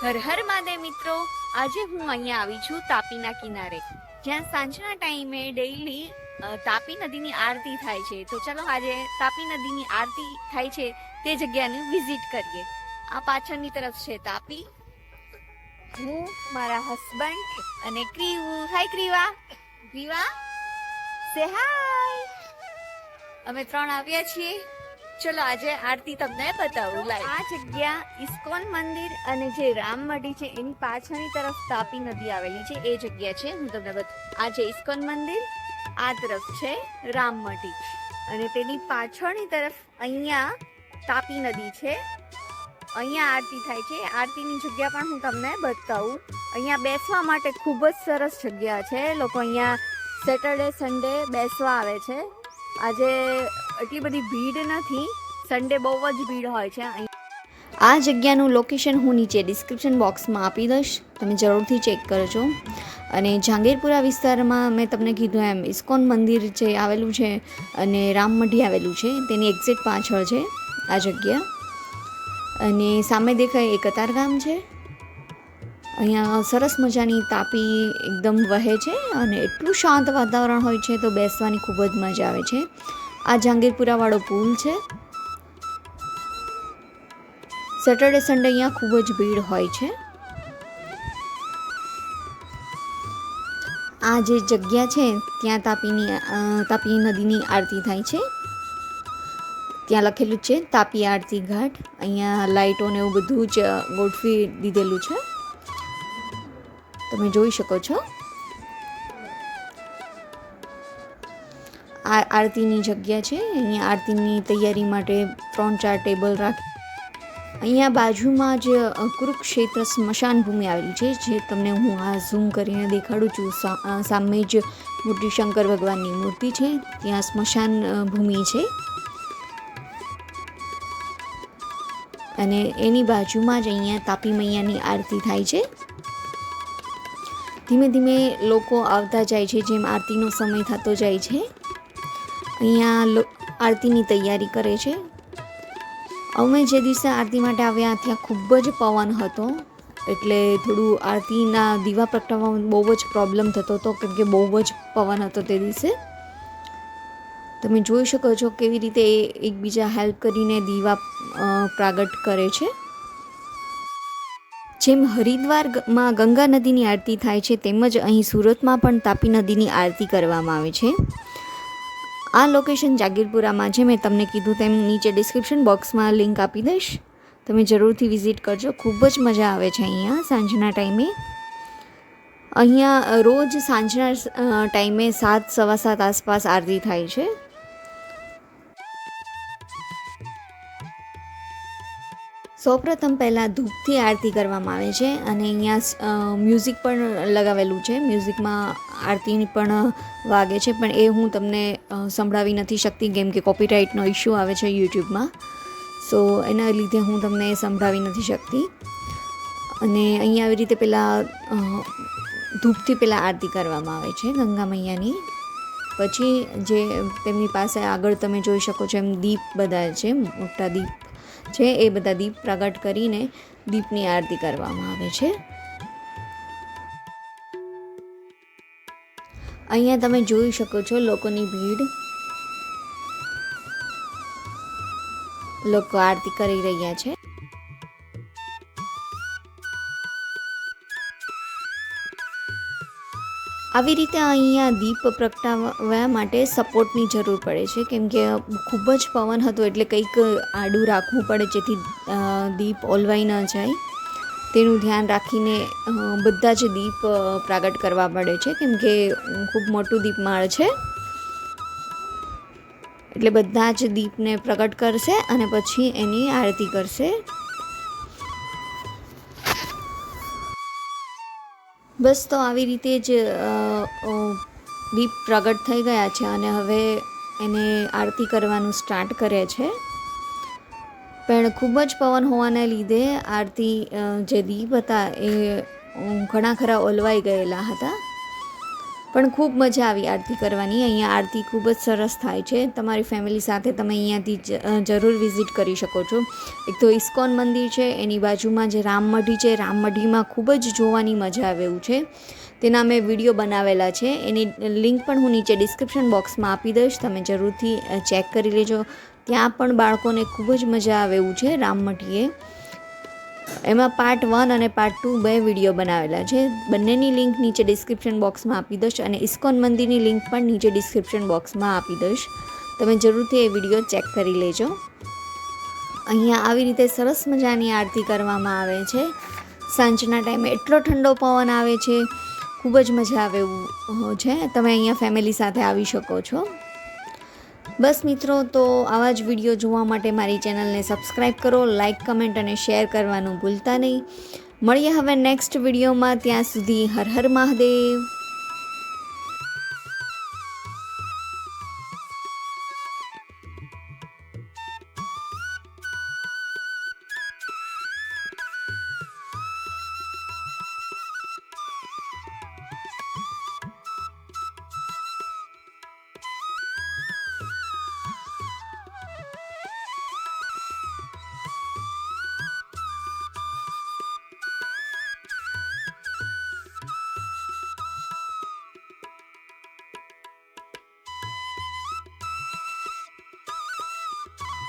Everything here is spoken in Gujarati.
હર હર મહાદેવ મિત્રો, આજે હું અહીંયા આવી છું તાપીના કિનારે. જ્યાં સાંજના ટાઈમે ડેઈલી તાપી નદીની આરતી થાય છે. તો ચલો આજે તાપી નદીની આરતી થાય છે તે જગ્યાને વિઝિટ કરીએ. આ પાછળની તરફ છે તાપી. હું, મારા હસબન્ડ અને ક્રીવુ. હાય ક્રીવા. ક્રીવા સે હાય અમે ત્રણ આવ્યા છીએ. ચલો આજે આરતી તમને બતાવું. લાઈવ. આ જગ્યા ઇસ્કોન મંદિર અને જે રામમઢી છે એની પાછળની તરફ તાપી નદી આવેલી છે. એ જગ્યા છે. હું તમને બતાવું આ જે ઇસ્કોન મંદિર, આ તરફ છે રામમઢી અને તેની પાછળની તરફ અહીંયા તાપી નદી છે. અહીંયા આરતી થાય છે. આરતીની જગ્યા પણ હું તમને બતાવું. અહીંયા બેસવા માટે ખૂબ જ સરસ જગ્યા છે. લોકો અહીંયા સેટરડે સન્ડે બેસવા આવે છે. આજે એટલી બધી ભીડ નથી. સન્ડે બહુ જ ભીડ હોય છે. આ જગ્યાનું લોકેશન હું નીચે ડિસ્ક્રિપ્શન બોક્સમાં આપી દઈશ. તમે જરૂરથી ચેક કરજો. અને જહાંગીરપુરા વિસ્તારમાં મેં તમને કીધું એમ, ઇસ્કોન મંદિર જે આવેલું છે અને રામમઢી આવેલું છે, તેની એક્ઝેક્ટ પાછળ છે આ જગ્યા. અને સામે દેખાય એ કતારગામ છે. અહીંયા સરસ મજાની તાપી એકદમ વહે છે અને એટલું શાંત વાતાવરણ હોય છે તો બેસવાની ખૂબ જ મજા આવે છે. આ જહાંગીરપુરાવાળો પુલ છે. સેટરડે સન્ડે અહીંયા ખૂબ જ ભીડ હોય છે. આ જે જગ્યા છે, ત્યાં તાપીની તાપી નદીની આરતી થાય છે. ત્યાં લખેલું છે, તાપી આરતી ઘાટ. અહીંયા લાઇટો ને એવું બધું જ ગોઠવી દીધેલું છે. તમે જોઈ શકો છો. આ આરતીની જગ્યા છે. અહીંયા આરતીની તૈયારી માટે ત્રણ ચાર ટેબલ રાખ. અહીંયા બાજુમાં જ કુરુક્ષેત્ર સ્મશાન ભૂમિ આવેલી છે, જે તમને હું આ ઝૂમ કરીને દેખાડું છું. સામે જ મોટી શંકર ભગવાનની મૂર્તિ છે. ત્યાં સ્મશાન ભૂમિ છે. અને એની બાજુમાં જ અહીંયા તાપી મૈયાની આરતી થાય છે. ધીમે ધીમે લોકો આવતા જાય છે, જેમ આરતીનો સમય થતો જાય છે. અહીંયા આરતીની તૈયારી કરે છે. અમે જે દિવસે આરતી માટે આવ્યા ત્યાં ખૂબ જ પવન હતો, એટલે થોડું આરતીના દીવા પ્રગટાવવામાં બહુ જ પ્રોબ્લેમ થતો હતો, કેમ કે બહુ જ પવન હતો તે દિવસે. તમે જોઈ શકો છો કેવી રીતે એકબીજા હેલ્પ કરીને દીવા પ્રાગટ કરે છે. જેમ હરિદ્વારમાં ગંગા નદીની આરતી થાય છે, તેમજ અહીં સુરતમાં પણ તાપી નદીની આરતી કરવામાં આવે છે. આ લોકેશન જાગીરપુરામાં છે. મેં તમને કીધું તેમ નીચે ડિસ્ક્રિપ્શન બોક્સમાં લિંક આપી દઈશ. તમે જરૂરથી વિઝિટ કરજો. ખૂબ જ મજા આવે છે અહીંયા સાંજના ટાઈમે અહીંયા રોજ સાંજના ટાઈમે સાત, સવા સાત આસપાસ આરતી થાય છે. સૌપ્રથમ પહેલાં ધૂપથી આરતી કરવામાં આવે છે અને અહીંયા મ્યુઝિક પણ લગાવેલું છે. મ્યુઝિકમાં આરતીની પણ વાગે છે. પણ એ હું તમને સંભળાવી નથી શકતી કેમ કે કોપીરાઇટનો ઇશ્યુ આવે છે યુટ્યુબમાં. સો એના લીધે હું તમને સંભળાવી નથી શકતી. અને અહીંયા આવી રીતે પહેલાં ધૂપથી પહેલાં આરતી કરવામાં આવે છે ગંગા મૈયાની. પછી જે તેમની પાસે આગળ તમે જોઈ શકો છો એમ દીપ બધા છે, મોટા દીપ છે. એ બધા દીપ પ્રગટ કરીને દીપની આરતી કરવામાં આવે છે. અહીંયા તમે જોઈ શકો છો લોકોની ભીડ. લોકો આરતી કરી રહ્યા છે. આવી રીતે અહીંયા દીપ પ્રગટાવવા માટે સપોર્ટની જરૂર પડે છે. કેમ કે ખૂબ જ પવન હતો એટલે કંઈક આડું રાખવું પડે, જેથી દીપ ઓલવાઈ ન જાય. તેનું ધ્યાન રાખીને બધા જ દીપ પ્રાગટ કરવા પડે છે. કેમ કે ખૂબ મોટું દીપમાળ છે. એટલે બધા જ દીપને પ્રગટ કરશે અને પછી એની આરતી કરશે. બસ તો આવી રીતે જ દીપ પ્રગટ થઈ ગયા છે અને હવે એને આરતી કરવાનું સ્ટાર્ટ કરે છે. પણ ખૂબ જ પવન હોવાને લીધે આરતી જે દીપ હતા એ ઘણા ખરા ઓલવાઈ ગયેલા હતા. પણ ખૂબ મજા આવી આરતી કરવાની. અહીંયા આરતી ખૂબ જ સરસ થાય છે. તમારી ફેમિલી સાથે તમે અહીંયાથી જરૂર વિઝિટ કરી શકો છો. એક તો ઇસ્કોન મંદિર છે, એની બાજુમાં જે રામમઢી છે રામમઢીમાં ખૂબ જ જોવાની મજા આવે એવું છે. તેના મેં વીડિયો બનાવેલા છે. એની લિંક પણ હું નીચે ડિસ્ક્રિપ્શન બોક્સમાં આપી દઈશ. તમે જરૂરથી ચેક કરી લેજો. ત્યાં પણ બાળકોને ખૂબ જ મજા આવે એવું છે રામમઢીએ એમાં પાર્ટ વન અને પાર્ટ ટુ બે વીડિયો બનાવેલા છે. બંનેની લિંક નીચે ડિસ્ક્રિપ્શન બોક્સમાં આપી દઈશ અને ઇસ્કોન મંદિરની લિંક પણ નીચે ડિસ્ક્રિપ્શન બોક્સમાં આપી દઈશ. તમે જરૂરથી એ વીડિયો ચેક કરી લેજો. અહીંયા આવી રીતે સરસ મજાની આરતી કરવામાં આવે છે. સાંજના ટાઈમે એટલો ઠંડો પવન આવે છે. ખૂબ જ મજા આવે એવું છે. તમે અહીંયા ફેમિલી સાથે આવી શકો છો. બસ મિત્રો, તો આવા જ વીડિયો જોવા માટે મારી ચેનલને સબસ્ક્રાઈબ કરો લાઇક કમેન્ટ અને શેર કરવાનું ભૂલતા નહીં. મળીએ હવે નેક્સ્ટ વિડીયોમાં ત્યાં સુધી હર હર મહાદેવ.